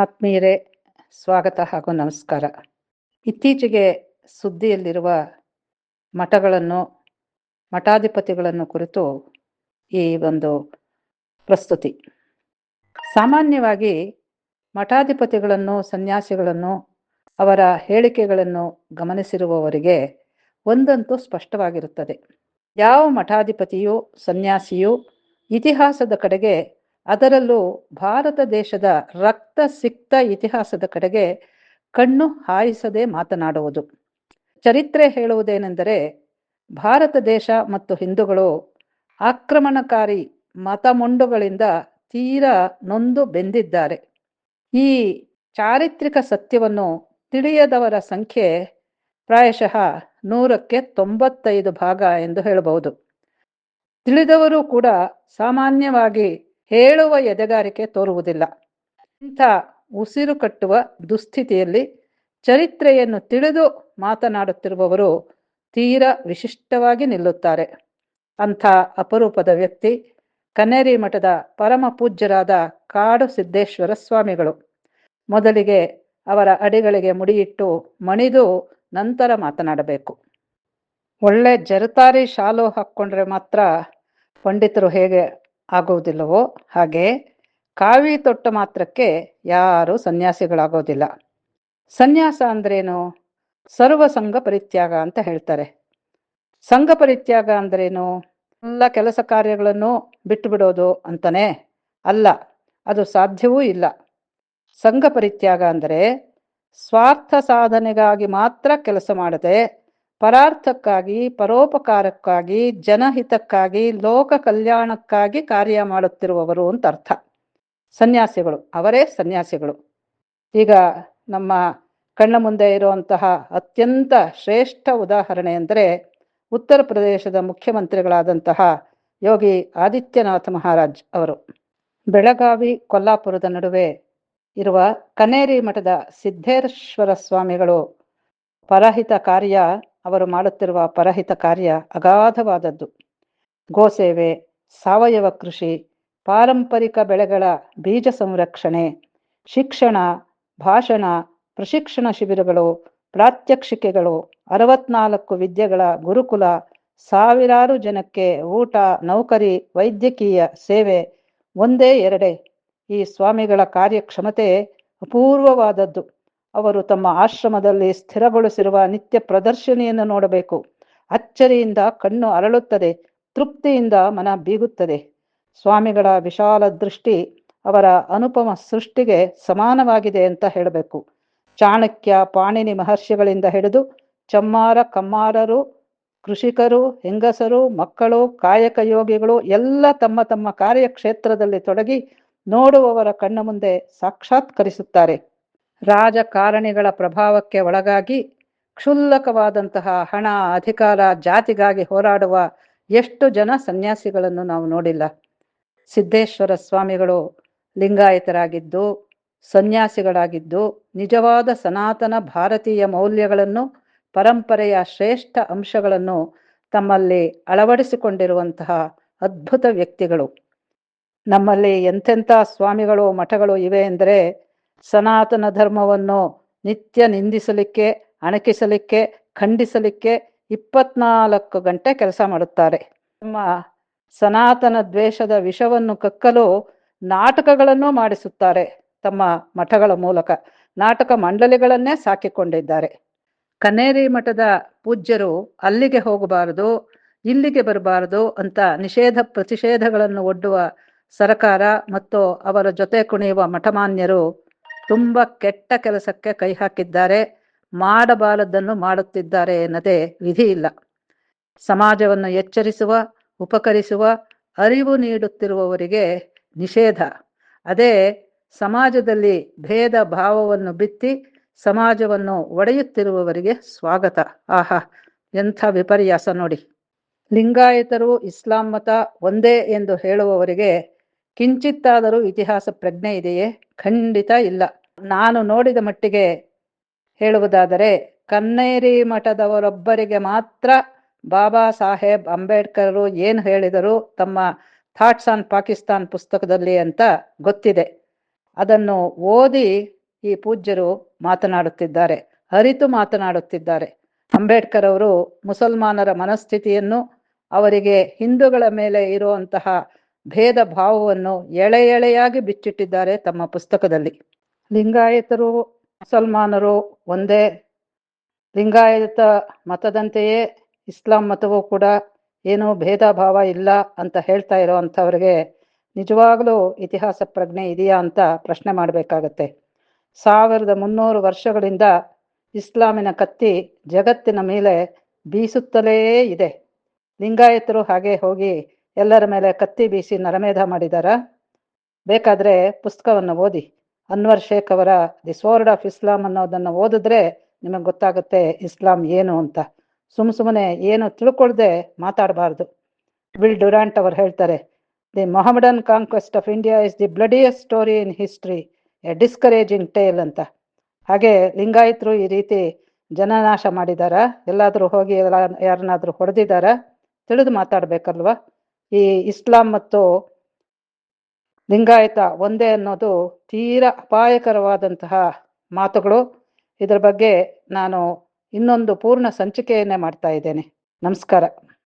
ಆತ್ಮೀಯರೇ, ಸ್ವಾಗತ ಹಾಗೂ ನಮಸ್ಕಾರ. ಇತ್ತೀಚೆಗೆ ಸುದ್ದಿಯಲ್ಲಿರುವ ಮಠಗಳನ್ನು, ಮಠಾಧಿಪತಿಗಳನ್ನು ಕುರಿತು ಈ ಒಂದು ಪ್ರಸ್ತುತಿ. ಸಾಮಾನ್ಯವಾಗಿ ಮಠಾಧಿಪತಿಗಳನ್ನು, ಸನ್ಯಾಸಿಗಳನ್ನು, ಅವರ ಹೇಳಿಕೆಗಳನ್ನು ಗಮನಿಸಿರುವವರಿಗೆ ಒಂದಂತೂ ಸ್ಪಷ್ಟವಾಗಿರುತ್ತದೆ. ಯಾವ ಮಠಾಧಿಪತಿಯು, ಸನ್ಯಾಸಿಯು ಇತಿಹಾಸದ ಕಡೆಗೆ ಅದರಲ್ಲೂ ಭಾರತ ದೇಶದ ರಕ್ತ ಸಿಕ್ತ ಇತಿಹಾಸದ ಕಡೆಗೆ ಕಣ್ಣು ಹಾಯಿಸದೆ ಮಾತನಾಡುವುದು. ಚರಿತ್ರೆ ಹೇಳುವುದೇನೆಂದರೆ ಭಾರತ ದೇಶ ಮತ್ತು ಹಿಂದೂಗಳು ಆಕ್ರಮಣಕಾರಿ ಮತಮೊಂಡುಗಳಿಂದ ತೀರಾ ನೊಂದು ಬೆಂದಿದ್ದಾರೆ. ಈ ಚಾರಿತ್ರಿಕ ಸತ್ಯವನ್ನು ತಿಳಿಯದವರ ಸಂಖ್ಯೆ ಪ್ರಾಯಶಃ ನೂರಕ್ಕೆ ತೊಂಬತ್ತೈದು ಭಾಗ ಎಂದು ಹೇಳಬಹುದು. ತಿಳಿದವರು ಕೂಡ ಸಾಮಾನ್ಯವಾಗಿ ಹೇಳುವ ಎದೆಗಾರಿಕೆ ತೋರುವುದಿಲ್ಲ. ಇಂಥ ಉಸಿರು ಕಟ್ಟುವ ದುಸ್ಥಿತಿಯಲ್ಲಿ ಚರಿತ್ರೆಯನ್ನು ತಿಳಿದು ಮಾತನಾಡುತ್ತಿರುವವರು ತೀರ ವಿಶಿಷ್ಟವಾಗಿ ನಿಲ್ಲುತ್ತಾರೆ. ಅಂಥ ಅಪರೂಪದ ವ್ಯಕ್ತಿ ಕನ್ನೇರಿ ಮಠದ ಪರಮ ಪೂಜ್ಯರಾದ ಕಾಡು ಸಿದ್ದೇಶ್ವರ ಸ್ವಾಮಿಗಳು. ಮೊದಲಿಗೆ ಅವರ ಅಡಿಗಳಿಗೆ ಮುಡಿಯಿಟ್ಟು ಮಣಿದು ನಂತರ ಮಾತನಾಡಬೇಕು. ಒಳ್ಳೆ ಜರತಾರಿ ಶಾಲು ಹಾಕ್ಕೊಂಡ್ರೆ ಮಾತ್ರ ಪಂಡಿತರು ಹೇಗೆ ಆಗುವುದಿಲ್ಲವೋ ಹಾಗೆ ಕಾವಿ ತೊಟ್ಟ ಮಾತ್ರಕ್ಕೆ ಯಾರು ಸನ್ಯಾಸಿಗಳಾಗೋದಿಲ್ಲ. ಸನ್ಯಾಸ ಅಂದ್ರೇನು? ಸರ್ವ ಸಂಘ ಪರಿತ್ಯಾಗ ಅಂತ ಹೇಳ್ತಾರೆ. ಸಂಘ ಪರಿತ್ಯಾಗ ಅಂದ್ರೇನು? ಎಲ್ಲ ಕೆಲಸ ಕಾರ್ಯಗಳನ್ನು ಬಿಟ್ಟು ಬಿಡೋದು ಅಂತಾನೆ ಅಲ್ಲ, ಅದು ಸಾಧ್ಯವೂ ಇಲ್ಲ. ಸಂಘ ಪರಿತ್ಯಾಗ ಅಂದರೆ ಸ್ವಾರ್ಥ ಸಾಧನೆಗಾಗಿ ಮಾತ್ರ ಕೆಲಸ ಮಾಡದೆ ಪರಾರ್ಥಕ್ಕಾಗಿ, ಪರೋಪಕಾರಕ್ಕಾಗಿ, ಜನಹಿತಕ್ಕಾಗಿ, ಲೋಕ ಕಲ್ಯಾಣಕ್ಕಾಗಿ ಕಾರ್ಯ ಮಾಡುತ್ತಿರುವವರು ಅಂತ ಅರ್ಥ. ಸನ್ಯಾಸಿಗಳು, ಅವರೇ ಸನ್ಯಾಸಿಗಳು. ಈಗ ನಮ್ಮ ಕಣ್ಣ ಮುಂದೆ ಇರುವಂತಹ ಅತ್ಯಂತ ಶ್ರೇಷ್ಠ ಉದಾಹರಣೆ ಅಂದರೆ ಉತ್ತರ ಪ್ರದೇಶದ ಮುಖ್ಯಮಂತ್ರಿಗಳಾದಂತಹ ಯೋಗಿ ಆದಿತ್ಯನಾಥ ಮಹಾರಾಜ್ ಅವರು. ಬೆಳಗಾವಿ, ಕೊಲ್ಲಾಪುರದ ನಡುವೆ ಇರುವ ಕನೇರಿ ಮಠದ ಸಿದ್ದೇಶ್ವರ ಸ್ವಾಮಿಗಳು ಪರಹಿತ ಕಾರ್ಯ ಅವರು ಮಾಡುತ್ತಿರುವ ಪರಹಿತ ಕಾರ್ಯ ಅಗಾಧವಾದದ್ದು. ಗೋಸೇವೆ ಸಾವಯವ ಕೃಷಿ, ಪಾರಂಪರಿಕ ಬೆಳೆಗಳ ಬೀಜ ಸಂರಕ್ಷಣೆ, ಶಿಕ್ಷಣ, ಭಾಷಣ, ಪ್ರಶಿಕ್ಷಣ ಶಿಬಿರಗಳು, ಪ್ರಾತ್ಯಕ್ಷಿಕೆಗಳು, ಅರವತ್ನಾಲ್ಕು ವಿದ್ಯೆಗಳ ಗುರುಕುಲ, ಸಾವಿರಾರು ಜನಕ್ಕೆ ಊಟ, ನೌಕರಿ, ವೈದ್ಯಕೀಯ ಸೇವೆ, ಒಂದೇ ಎರಡೇ. ಈ ಸ್ವಾಮಿಗಳ ಕಾರ್ಯಕ್ಷಮತೆ ಅಪೂರ್ವವಾದದ್ದು. ಅವರು ತಮ್ಮ ಆಶ್ರಮದಲ್ಲಿ ಸ್ಥಿರಗೊಳಿಸಿರುವ ನಿತ್ಯ ಪ್ರದರ್ಶನಿಯನ್ನು ನೋಡಬೇಕು. ಅಚ್ಚರಿಯಿಂದ ಕಣ್ಣು ಅರಳುತ್ತದೆ, ತೃಪ್ತಿಯಿಂದ ಮನ ಬೀಗುತ್ತದೆ. ಸ್ವಾಮಿಗಳ ವಿಶಾಲ ದೃಷ್ಟಿ ಅವರ ಅನುಪಮ ಸೃಷ್ಟಿಗೆ ಸಮಾನವಾಗಿದೆ ಅಂತ ಹೇಳಬೇಕು. ಚಾಣಕ್ಯ ಪಾಣಿನಿ ಮಹರ್ಷಿಗಳಿಂದ ಹಿಡಿದು ಚಮ್ಮಾರ ಕಮ್ಮಾರರು, ಕೃಷಿಕರು, ಹೆಂಗಸರು, ಮಕ್ಕಳು, ಕಾಯಕ ಯೋಗಿಗಳು ಎಲ್ಲ ತಮ್ಮ ತಮ್ಮ ಕಾರ್ಯಕ್ಷೇತ್ರದಲ್ಲಿ ತೊಡಗಿ ನೋಡುವವರ ಕಣ್ಣ ಮುಂದೆ ಸಾಕ್ಷಾತ್ಕರಿಸುತ್ತಾರೆ. ರಾಜಕಾರಣಿಗಳ ಪ್ರಭಾವಕ್ಕೆ ಒಳಗಾಗಿ ಕ್ಷುಲ್ಲಕವಾದಂತಹ ಹಣ ಅಧಿಕಾರ ಜಾತಿಗಾಗಿ ಹೋರಾಡುವ ಎಷ್ಟು ಜನ ಸನ್ಯಾಸಿಗಳನ್ನು ನಾವು ನೋಡಿಲ್ಲ. ಸಿದ್ದೇಶ್ವರ ಸ್ವಾಮಿಗಳು ಲಿಂಗಾಯತರಾಗಿದ್ದು, ಸನ್ಯಾಸಿಗಳಾಗಿದ್ದು, ನಿಜವಾದ ಸನಾತನ ಭಾರತೀಯ ಮೌಲ್ಯಗಳನ್ನು, ಪರಂಪರೆಯ ಶ್ರೇಷ್ಠ ಅಂಶಗಳನ್ನು ತಮ್ಮಲ್ಲಿ ಅಳವಡಿಸಿಕೊಂಡಿರುವಂತಹ ಅದ್ಭುತ ವ್ಯಕ್ತಿಗಳು. ನಮ್ಮಲ್ಲಿ ಎಂತೆಂಥ ಸ್ವಾಮಿಗಳು ಮಠಗಳು ಇವೆ ಎಂದರೆ ಸನಾತನ ಧರ್ಮವನ್ನು ನಿತ್ಯ ನಿಂದಿಸಲಿಕ್ಕೆ, ಅಣಕಿಸಲಿಕ್ಕೆ, ಖಂಡಿಸಲಿಕ್ಕೆ ಇಪ್ಪತ್ನಾಲ್ಕು ಗಂಟೆ ಕೆಲಸ ಮಾಡುತ್ತಾರೆ. ನಮ್ಮ ಸನಾತನ ದ್ವೇಷದ ವಿಷವನ್ನು ಕಕ್ಕಲು ನಾಟಕಗಳನ್ನು ಮಾಡಿಸುತ್ತಾರೆ ತಮ್ಮ ಮಠಗಳ ಮೂಲಕ. ನಾಟಕ ಮಂಡಳಿಗಳನ್ನೇ ಸಾಕಿಕೊಂಡಿದ್ದಾರೆ. ಕನೇರಿ ಮಠದ ಪೂಜ್ಯರು ಅಲ್ಲಿಗೆ ಹೋಗಬಾರದು, ಇಲ್ಲಿಗೆ ಬರಬಾರದು ಅಂತ ನಿಷೇಧ ಪ್ರತಿಷೇಧಗಳನ್ನು ಒಡ್ಡುವ ಸರಕಾರ ಮತ್ತು ಅವರ ಜೊತೆ ಕುಣಿಯುವ ಮಠಮಾನ್ಯರು ತುಂಬ ಕೆಟ್ಟ ಕೆಲಸಕ್ಕೆ ಕೈ ಹಾಕಿದ್ದಾರೆ, ಮಾಡಬಾರದನ್ನು ಮಾಡುತ್ತಿದ್ದಾರೆ ಎನ್ನದೇ ವಿಧಿ ಇಲ್ಲ. ಸಮಾಜವನ್ನು ಎಚ್ಚರಿಸುವ, ಉಪಕರಿಸುವ, ಅರಿವು ನೀಡುತ್ತಿರುವವರಿಗೆ ನಿಷೇಧ. ಅದೇ ಸಮಾಜದಲ್ಲಿ ಭೇದ ಭಾವವನ್ನು ಬಿತ್ತಿ ಸಮಾಜವನ್ನು ಒಡೆಯುತ್ತಿರುವವರಿಗೆ ಸ್ವಾಗತ. ಆಹಾ, ಎಂಥ ವಿಪರ್ಯಾಸ ನೋಡಿ. ಲಿಂಗಾಯತರು ಇಸ್ಲಾಂ ಮತ ಒಂದೇ ಎಂದು ಹೇಳುವವರಿಗೆ ಕಿಂಚಿತ್ತಾದರೂ ಇತಿಹಾಸ ಪ್ರಜ್ಞೆ ಇದೆಯೇ? ಖಂಡಿತ ಇಲ್ಲ. ನಾನು ನೋಡಿದ ಮಟ್ಟಿಗೆ ಹೇಳುವುದಾದರೆ, ಕನ್ನೇರಿ ಮಠದವರೊಬ್ಬರಿಗೆ ಮಾತ್ರ ಬಾಬಾ ಸಾಹೇಬ್ ಅಂಬೇಡ್ಕರ್ ಏನು ಹೇಳಿದರು ತಮ್ಮ ಥಾಟ್ಸ್ ಆನ್ ಪಾಕಿಸ್ತಾನ್ ಪುಸ್ತಕದಲ್ಲಿ ಅಂತ ಗೊತ್ತಿದೆ. ಅದನ್ನು ಓದಿ ಈ ಪೂಜ್ಯರು ಮಾತನಾಡುತ್ತಿದ್ದಾರೆ, ಅರಿತು ಮಾತನಾಡುತ್ತಿದ್ದಾರೆ. ಅಂಬೇಡ್ಕರ್ ಅವರು ಮುಸಲ್ಮಾನರ ಮನಸ್ಥಿತಿಯನ್ನು, ಅವರಿಗೆ ಹಿಂದೂಗಳ ಮೇಲೆ ಇರುವಂತಹ ಭೇದ ಭಾವವನ್ನು ಎಳೆ ಎಳೆಯಾಗಿ ಬಿಚ್ಚಿಟ್ಟಿದ್ದಾರೆ ತಮ್ಮ ಪುಸ್ತಕದಲ್ಲಿ. ಲಿಂಗಾಯತರು, ಮುಸಲ್ಮಾನರು ಒಂದೇ. ಲಿಂಗಾಯತ ಮತದಂತೆಯೇ ಇಸ್ಲಾಂ ಮತವೂ ಕೂಡ ಏನೂ ಭೇದ ಭಾವ ಇಲ್ಲ ಅಂತ ಹೇಳ್ತಾ ಇರೋ ಅಂಥವ್ರಿಗೆ ನಿಜವಾಗಲೂ ಇತಿಹಾಸ ಪ್ರಜ್ಞೆ ಇದೆಯಾ ಅಂತ ಪ್ರಶ್ನೆ ಮಾಡಬೇಕಾಗತ್ತೆ. ಸಾವಿರದ ಮುನ್ನೂರು ವರ್ಷಗಳಿಂದ ಇಸ್ಲಾಮಿನ ಕತ್ತಿ ಜಗತ್ತಿನ ಮೇಲೆ ಬೀಸುತ್ತಲೇ ಇದೆ. ಲಿಂಗಾಯತರು ಹಾಗೆ ಹೋಗಿ ಎಲ್ಲರ ಮೇಲೆ ಕತ್ತಿ ಬೀಸಿ ನರಮೇಧ ಮಾಡಿದಾರ? ಬೇಕಾದ್ರೆ ಪುಸ್ತಕವನ್ನು ಓದಿ. ಅನ್ವರ್ ಶೇಖ್ ಅವರ ದಿ ಸೋರ್ಡ್ ಆಫ್ ಇಸ್ಲಾಂ ಅನ್ನೋದನ್ನು ಓದಿದ್ರೆ ನಿಮಗೆ ಗೊತ್ತಾಗುತ್ತೆ ಇಸ್ಲಾಂ ಏನು ಅಂತ. ಸುಮ್ ಸುಮ್ಮನೆ ಏನು ತಿಳ್ಕೊಳ್ದೆ ಮಾತಾಡಬಾರ್ದು. ವಿಲ್ ಡುರಾಂಟ್ ಅವರು ಹೇಳ್ತಾರೆ the Mohammedan conquest of India is the bloodiest story in history a discouraging tale ಅಂತ. ಹಾಗೆ ಲಿಂಗಾಯತರು ಈ ರೀತಿ ಜನನಾಶ ಮಾಡಿದಾರ? ಎಲ್ಲಾದರೂ ಹೋಗಿ ಎಲ್ಲ ಯಾರನ್ನಾದರೂ ಹೊಡೆದಿದಾರ? ತಿಳಿದು ಮಾತಾಡ್ಬೇಕಲ್ವಾ? ಈ ಇಸ್ಲಾಂ ಮತ್ತು ಲಿಂಗಾಯತ ಒಂದೇ ಅನ್ನೋದು ತೀರಾ ಅಪಾಯಕರವಾದಂತಹ ಮಾತುಗಳು. ಇದರ ಬಗ್ಗೆ ನಾನು ಇನ್ನೊಂದು ಪೂರ್ಣ ಸಂಚಿಕೆಯನ್ನೇ ಮಾಡ್ತಾ ಇದ್ದೇನೆ. ನಮಸ್ಕಾರ.